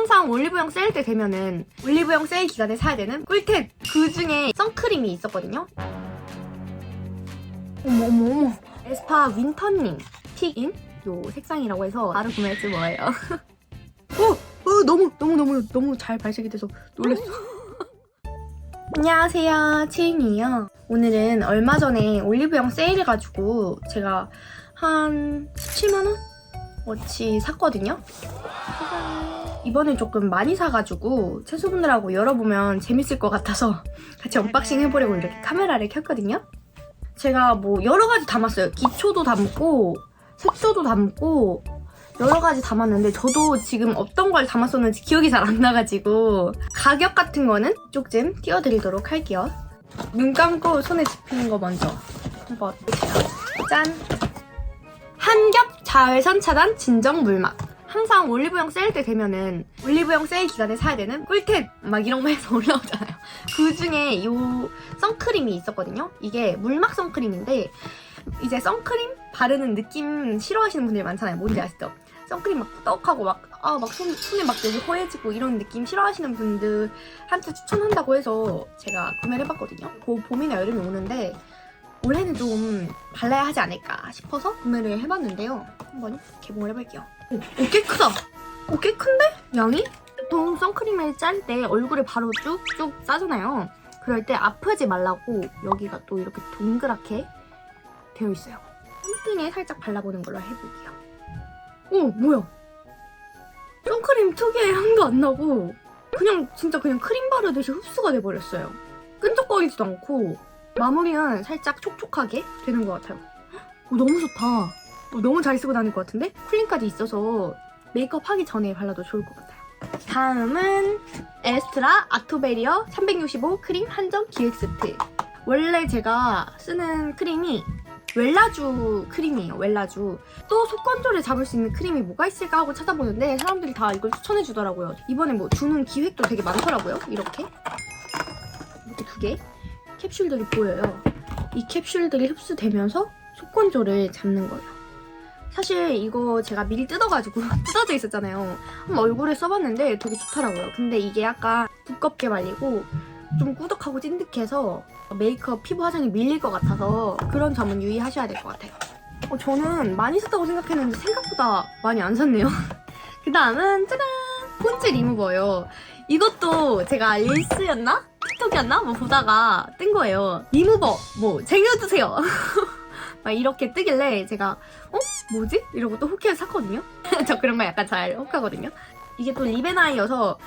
항상 올리브영 세일 때 되면은 올리브영 세일 기간에 사야 되는 꿀템 그 중에 선크림이 있었거든요. 어머 어머 어머 에스파 윈터님 픽인 요 색상이라고 해서 바로 구매했지 뭐예요. 어, 어 너무 너무 너무 너무 잘 발색이 돼서 놀랐어. 안녕하세요 치인이에요. 오늘은 얼마 전에 올리브영 세일해가지고 제가 한 17만원? 어치 샀거든요. 이번에 조금 많이 사가지고 채소분들하고 열어보면 재밌을 것 같아서 같이 언박싱 해보려고 이렇게 카메라를 켰거든요. 제가 뭐 여러 가지 담았어요. 기초도 담고 색소도 담고 여러 가지 담았는데 저도 지금 어떤 걸 담았었는지 기억이 잘 안 나가지고 가격 같은 거는 쪽쯤 띄워드리도록 할게요. 눈 감고 손에 집히는 거 먼저 한번. 짠! 한겹 자외선 차단 진정 물막. 항상 올리브영 세일 때 되면은 올리브영 세일 기간에 사야 되는 꿀템 막 이런 거 해서 올라오잖아요. 그 중에 요 선크림이 있었거든요. 이게 물막 선크림인데 이제 선크림 바르는 느낌 싫어하시는 분들이 많잖아요. 뭔지 아시죠? 선크림 막 떡하고 막, 아, 막 손, 손에 막 여기 허해지고 이런 느낌 싫어하시는 분들한테 추천한다고 해서 제가 구매를 해봤거든요. 그 봄이나 여름이 오는데 올해는 좀 발라야 하지 않을까 싶어서 구매를 해봤는데요. 한번 개봉을 해볼게요. 오, 오, 꽤 크다. 오, 꽤 큰데? 양이? 보통 선크림을 짤 때 얼굴에 바로 쭉쭉 싸잖아요. 그럴 때 아프지 말라고 여기가 또 이렇게 동그랗게 되어 있어요. 손등에 살짝 발라보는 걸로 해볼게요. 오, 뭐야? 선크림 특유의 향도 안 나고 그냥 진짜 그냥 크림 바르듯이 흡수가 돼버렸어요. 끈적거리지도 않고 마무리는 살짝 촉촉하게 되는 것 같아요. 오, 너무 좋다. 어, 너무 잘 쓰고 다닐 것 같은데? 쿨링까지 있어서 메이크업 하기 전에 발라도 좋을 것 같아요. 다음은 에스트라 아토베리어 365 크림 한정 기획 세트. 원래 제가 쓰는 크림이 웰라주 크림이에요, 웰라주. 또 속건조를 잡을 수 있는 크림이 뭐가 있을까 하고 찾아보는데 사람들이 다 이걸 추천해 주더라고요. 이번에 뭐 주는 기획도 되게 많더라고요. 이렇게. 이렇게 두 개. 캡슐들이 보여요. 이 캡슐들이 흡수되면서 속건조를 잡는 거예요. 사실 이거 제가 미리 뜯어가지고 뜯어져 있었잖아요. 한번 얼굴에 써봤는데 되게 좋더라고요. 근데 이게 약간 두껍게 말리고 좀 꾸덕하고 찐득해서 메이크업 피부 화장이 밀릴 것 같아서 그런 점은 유의하셔야 될 것 같아요. 어, 저는 많이 샀다고 생각했는데 생각보다 많이 안 샀네요. 그 다음은 짜잔! 폰즈 리무버예요. 이것도 제가 릴스였나? 틱톡이었나? 뭐 보다가 뜬 거예요. 리무버 뭐 쟁여두세요. 막 이렇게 뜨길래 제가 어? 뭐지? 이러고 또 후키를 샀거든요. 저 그런 거 약간 잘 혹하거든요. 이게 또 립앤아이여서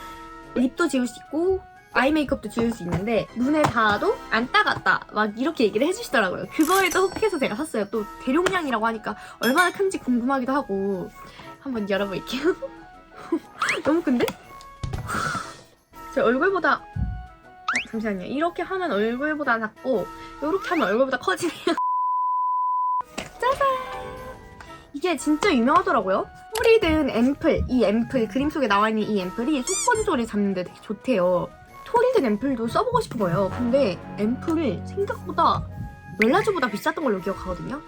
립도 지울 수 있고 아이 메이크업도 지울 수 있는데 눈에 닿아도 안 따갑다 막 이렇게 얘기를 해주시더라고요. 그거에 또 혹해서 제가 샀어요. 또 대용량이라고 하니까 얼마나 큰지 궁금하기도 하고 한번 열어볼게요. 너무 큰데? 제 얼굴보다 아, 잠시만요. 이렇게 하면 얼굴보다 작고 이렇게 하면 얼굴보다 커지네요. 짜잔! 이게 진짜 유명하더라고요. 토리든 앰플, 이 앰플, 그림 속에 나와 있는 이 앰플이 속건조를 잡는데 되게 좋대요. 토리든 앰플도 써보고 싶은 거예요. 근데 앰플이 생각보다 웰라주보다 비쌌던 걸로 기억하거든요.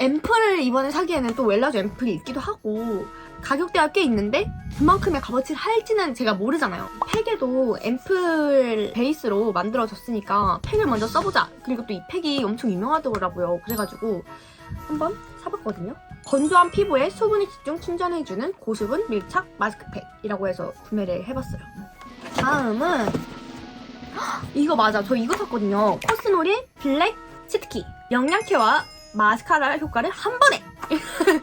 앰플을 이번에 사기에는 또 웰라주 앰플이 있기도 하고 가격대가 꽤 있는데 그만큼의 값어치를 할지는 제가 모르잖아요. 팩에도 앰플 베이스로 만들어졌으니까 팩을 먼저 써보자. 그리고 또 이 팩이 엄청 유명하더라고요. 그래가지고 한번 사봤거든요. 건조한 피부에 수분이 집중 충전해주는 고수분 밀착 마스크팩이라고 해서 구매를 해봤어요. 다음은 헉, 이거 맞아. 저 이거 샀거든요. 코스놀이 블랙 치트키 영양케와 마스카라 효과를 한 번에.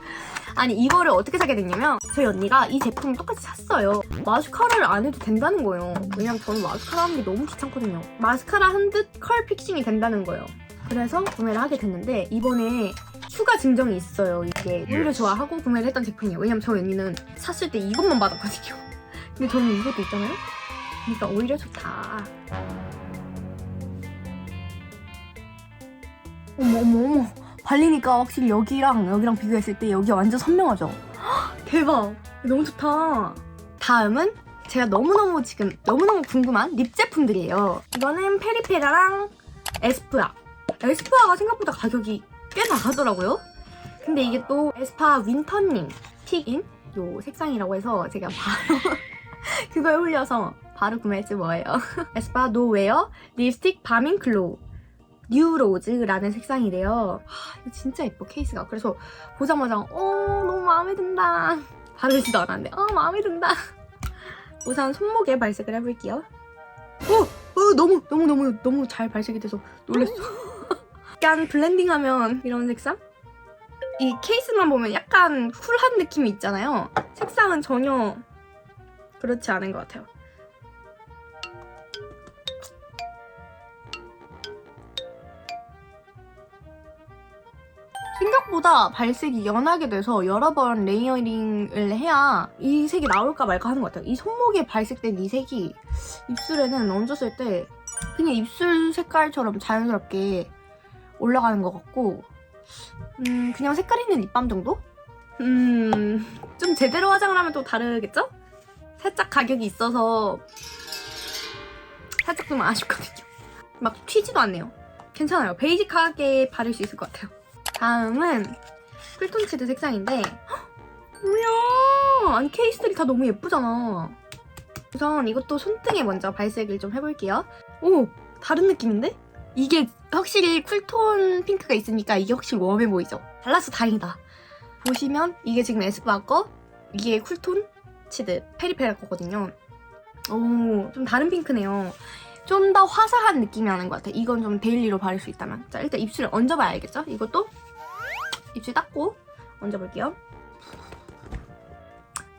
아니 이거를 어떻게 사게 됐냐면 저희 언니가 이 제품을 똑같이 샀어요. 마스카라를 안 해도 된다는 거예요. 왜냐면 저는 마스카라 하는 게 너무 귀찮거든요. 마스카라 한 듯 컬 픽싱이 된다는 거예요. 그래서 구매를 하게 됐는데 이번에 추가 증정이 있어요. 이게 오히려 좋아하고 구매를 했던 제품이에요. 왜냐면 저희 언니는 샀을 때 이것만 받았거든요 근데 저는 이것도 있잖아요. 그러니까 오히려 좋다. 어머 어머 어머 발리니까 확실히 여기랑 여기랑 비교했을 때 여기가 완전 선명하죠? 헉, 대박! 너무 좋다. 다음은 제가 너무너무 지금 너무너무 궁금한 립 제품들이에요. 이거는 페리페라랑 에스쁘아. 에스쁘아가 생각보다 가격이 꽤 나가더라고요. 근데 이게 또 에스파 윈터님 픽인 요 색상이라고 해서 제가 바로 그거에 홀려서 바로 구매했지 뭐예요. 에스파 노웨어 립스틱 바밍 클로우 뉴로즈라는 색상이래요. 하, 이거 진짜 예뻐 케이스가. 그래서 보자마자 어 너무 마음에 든다. 바르지도 않았는데 어 마음에 든다. 우선 손목에 발색을 해볼게요. 어, 어 너무 너무 너무 너무 잘 발색이 돼서 놀랐어. 약간 블렌딩하면 이런 색상? 이 케이스만 보면 약간 쿨한 느낌이 있잖아요. 색상은 전혀 그렇지 않은 것 같아요. 생각보다 발색이 연하게 돼서 여러 번 레이어링을 해야 이 색이 나올까 말까 하는 것 같아요. 이 손목에 발색된 이 색이 입술에는 얹었을 때 그냥 입술 색깔처럼 자연스럽게 올라가는 것 같고 음 그냥 색깔 있는 립밤 정도? 음 좀 제대로 화장을 하면 또 다르겠죠? 살짝 가격이 있어서 살짝 좀 아쉽거든요. 막 튀지도 않네요. 괜찮아요. 베이직하게 바를 수 있을 것 같아요. 다음은 쿨톤치드 색상인데 헉, 뭐야 아니 케이스들이 다 너무 예쁘잖아 우선 이것도 손등에 먼저 발색을 좀 해볼게요 오 다른 느낌인데? 이게 확실히 쿨톤 핑크가 있으니까 이게 확실히 웜해 보이죠 달라서 다행이다 보시면 이게 지금 에스쁘아 거 이게 쿨톤 치드 페리페라 거거든요 오 좀 다른 핑크네요 좀 더 화사한 느낌이 나는 것 같아. 이건 좀 데일리로 바를 수 있다면. 자, 일단 입술에 얹어봐야 알겠죠? 이것도 입술 닦고 얹어볼게요.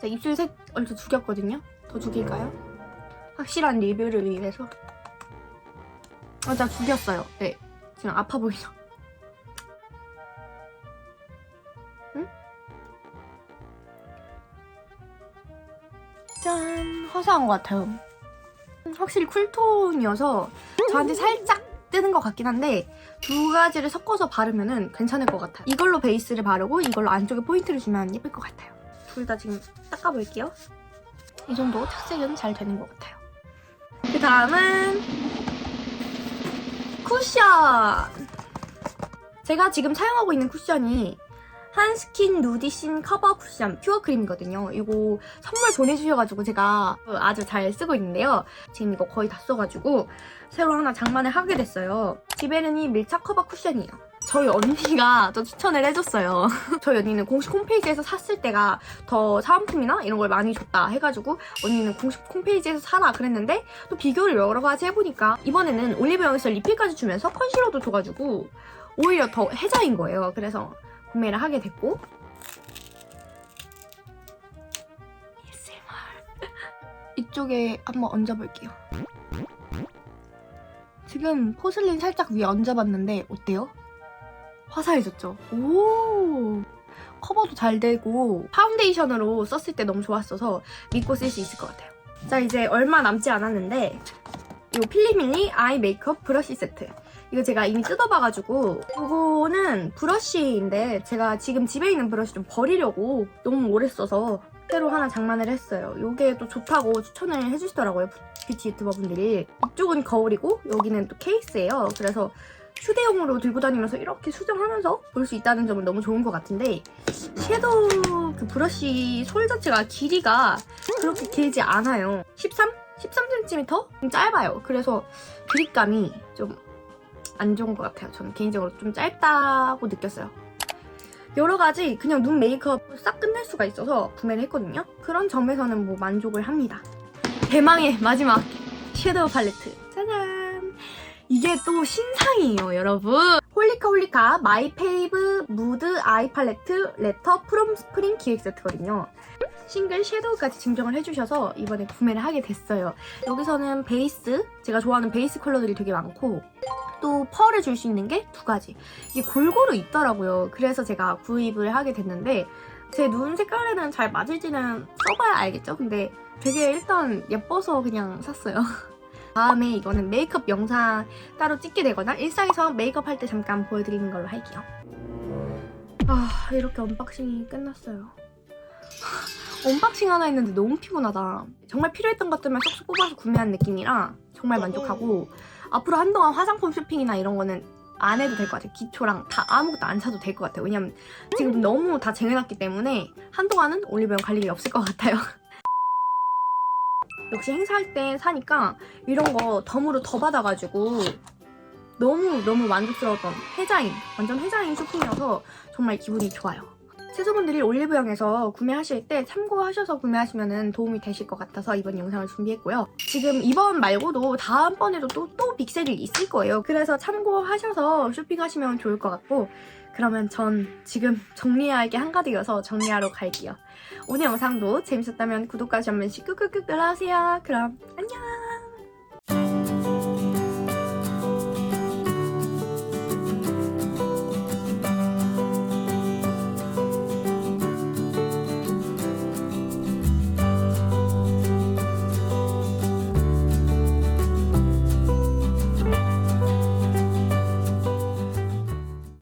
자, 입술 색 얼추 죽였거든요. 더 죽일까요? 확실한 리뷰를 위해서. 아, 나 죽였어요. 네. 지금 아파 보이죠? 응? 짠! 화사한 것 같아요. 확실히 쿨톤이어서 저한테 살짝 뜨는 것 같긴 한데 두 가지를 섞어서 바르면은 괜찮을 것 같아요. 이걸로 베이스를 바르고 이걸로 안쪽에 포인트를 주면 예쁠 것 같아요. 둘 다 지금 닦아볼게요. 이 정도 착색은 잘 되는 것 같아요. 그 다음은 쿠션! 제가 지금 사용하고 있는 쿠션이 한스킨 누디신 커버 쿠션 퓨어 크림이거든요. 이거 선물 보내주셔가지고 제가 아주 잘 쓰고 있는데요. 지금 이거 거의 다 써가지고 새로 하나 장만을 하게 됐어요. 지베르니 밀착 커버 쿠션이에요. 저희 언니가 또 추천을 해줬어요. 저희 언니는 공식 홈페이지에서 샀을 때가 더 사은품이나 이런 걸 많이 줬다 해가지고 언니는 공식 홈페이지에서 사라 그랬는데 또 비교를 여러 가지 해보니까 이번에는 올리브영에서 리필까지 주면서 컨실러도 줘가지고 오히려 더 혜자인 거예요. 그래서 구매를 하게 됐고 이쪽에 한번 얹어볼게요. 지금 포슬린 살짝 위에 얹어봤는데 어때요? 화사해졌죠? 오 커버도 잘 되고 파운데이션으로 썼을 때 너무 좋았어서 믿고 쓸 수 있을 것 같아요. 자 이제 얼마 남지 않았는데 이 필리밀리 아이 메이크업 브러쉬 세트 이거 제가 이미 뜯어봐가지고 이거는 브러쉬인데 제가 지금 집에 있는 브러쉬 좀 버리려고 너무 오래 써서 새로 하나 장만을 했어요. 이게 또 좋다고 추천을 해주시더라고요. 뷰티 유튜버분들이. 이쪽은 거울이고 여기는 또 케이스예요. 그래서 휴대용으로 들고 다니면서 이렇게 수정하면서 볼 수 있다는 점은 너무 좋은 것 같은데 섀도우 그 브러쉬 솔 자체가 길이가 그렇게 길지 않아요. 13? 13cm? 좀 짧아요. 그래서 그립감이 좀 안 좋은 것 같아요. 저는 개인적으로 좀 짧다고 느꼈어요. 여러 가지 그냥 눈 메이크업 싹 끝낼 수가 있어서 구매를 했거든요. 그런 점에서는 뭐 만족을 합니다. 대망의 마지막 섀도우 팔레트. 짜잔! 이게 또 신상이에요, 여러분. 홀리카 홀리카 마이 페이브 무드 아이 팔레트 레터 프롬 스프링 기획 세트거든요. 싱글 섀도우까지 증정을 해주셔서 이번에 구매를 하게 됐어요. 여기서는 베이스, 제가 좋아하는 베이스 컬러들이 되게 많고 또 펄을 줄 수 있는 게 두 가지. 이게 골고루 있더라고요. 그래서 제가 구입을 하게 됐는데 제 눈 색깔에는 잘 맞을지는 써봐야 알겠죠? 근데 되게 일단 예뻐서 그냥 샀어요. 다음에 이거는 메이크업 영상 따로 찍게 되거나 일상에서 메이크업 할 때 잠깐 보여드리는 걸로 할게요. 아 이렇게 언박싱이 끝났어요. 언박싱 하나 했는데 너무 피곤하다. 정말 필요했던 것들만 쏙쏙 뽑아서 구매한 느낌이라 정말 만족하고 앞으로 한동안 화장품 쇼핑이나 이런 거는 안 해도 될 것 같아요. 기초랑 다 아무것도 안 사도 될 것 같아요. 왜냐면 지금 너무 다 쟁여놨기 때문에 한동안은 올리브영 갈 일이 없을 것 같아요. 역시 행사할 때 사니까 이런 거 덤으로 더 받아가지고 너무 너무 만족스러웠던 해자인 완전 해자인 쇼핑이어서 정말 기분이 좋아요. 채소분들이 올리브영에서 구매하실 때 참고하셔서 구매하시면 도움이 되실 것 같아서 이번 영상을 준비했고요. 지금 이번 말고도 다음번에도 또, 또 빅세일이 있을 거예요. 그래서 참고하셔서 쇼핑하시면 좋을 것 같고 그러면 전 지금 정리해야 할 게 한가득이어서 정리하러 갈게요. 오늘 영상도 재밌었다면 구독까지 한 번씩 꾹꾹꾹 눌러주세요. 그럼 안녕!